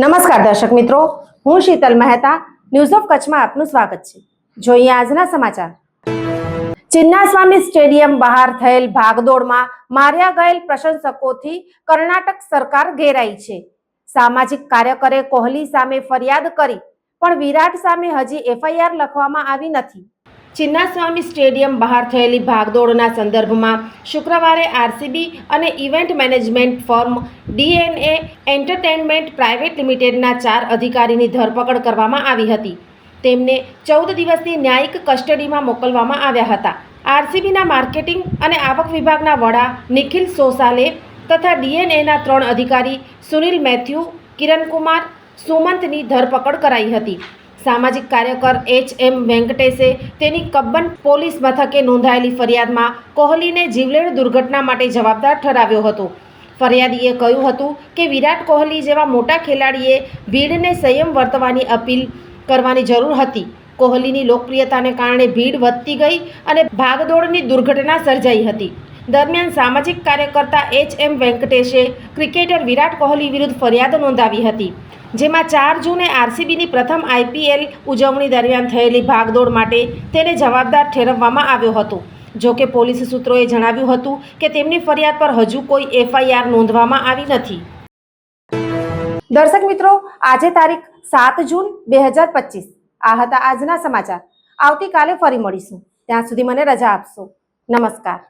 નમસ્કાર દર્શક મિત્રો, હું શીતલ મહેતા ન્યૂઝ ઓફ કચ્છમાં આપનું સ્વાગત છે. જોઈએ આજના સમાચાર. ચિન્નાસ્વામી સ્ટેડિયમ બહાર થયેલ ભાગદોડમાં માર્યા ગયેલ પ્રશંસકોથી કર્ણાટક સરકાર ઘેરાઈ છે. સામાજિક કાર્યકરે કોહલી સામે ફરિયાદ કરી, પણ વિરાટ સામે હજી એફઆઈઆર લખવામાં આવી નથી. ચિન્નાસ્વામી સ્ટેડિયમ બહાર થયેલી ભાગદોડના સંદર્ભમાં શુક્રવારે આરસીબી અને event management firm DNA entertainment private લિમિટેડના ચાર અધિકારીની ધરપકડ કરવામાં આવી હતી. તેમને ચૌદ દિવસની ન્યાયિક કસ્ટડીમાં મોકલવામાં આવ્યા હતા. આરસીબીના માર્કેટિંગ અને આવક વિભાગના વડા નિખિલ સોસાલે તથા ડીએનએના ત્રણ અધિકારી સુનિલ મેથ્યુ, કિરણકુમાર, સુમંતની ધરપકડ કરાઈ હતી. સામાજિક કાર્યકર એચ એમ વેંકટેશે તેની કબ્બન પોલીસ મથકે નોંધાયેલી ફરિયાદમાં કોહલીને જીવલેણ દુર્ઘટના માટે જવાબદાર ઠરાવ્યો હતો. ફરિયાદીએ કહ્યું હતું કે વિરાટ કોહલી જેવા મોટા ખેલાડીએ ભીડને સંયમ વર્તવાની અપીલ કરવાની જરૂર હતી. કોહલીની લોકપ્રિયતાને કારણે ભીડ વધતી ગઈ અને ભાગદોડની દુર્ઘટના સર્જાઈ હતી. દરમિયાન સામાજિક કાર્યકર્તા એચ એમ વેંકટેશે ક્રિકેટર વિરાટ કોહલી વિરુદ્ધ ફરિયાદ નોંધાવી હતી, જેમાં ચાર જૂને આરસીબીની પ્રથમ આઈપીએલ ઉજવણી દરમિયાન થયેલી ભાગદોડ માટે તેને જવાબદાર ઠેરવવામાં આવ્યો હતો. જો કે પોલીસ સૂત્રોએ જણાવ્યું હતું કે તેમની ફરિયાદ પર હજુ કોઈ એફઆઈઆર નોંધવામાં આવી નથી. દર્શક મિત્રો, આજે તારીખ સાત જૂન બે હજાર પચીસ. આ હતા આજના સમાચાર. આવતીકાલે ફરી મળીશું. ત્યાં સુધી મને રજા આપશો. નમસ્કાર.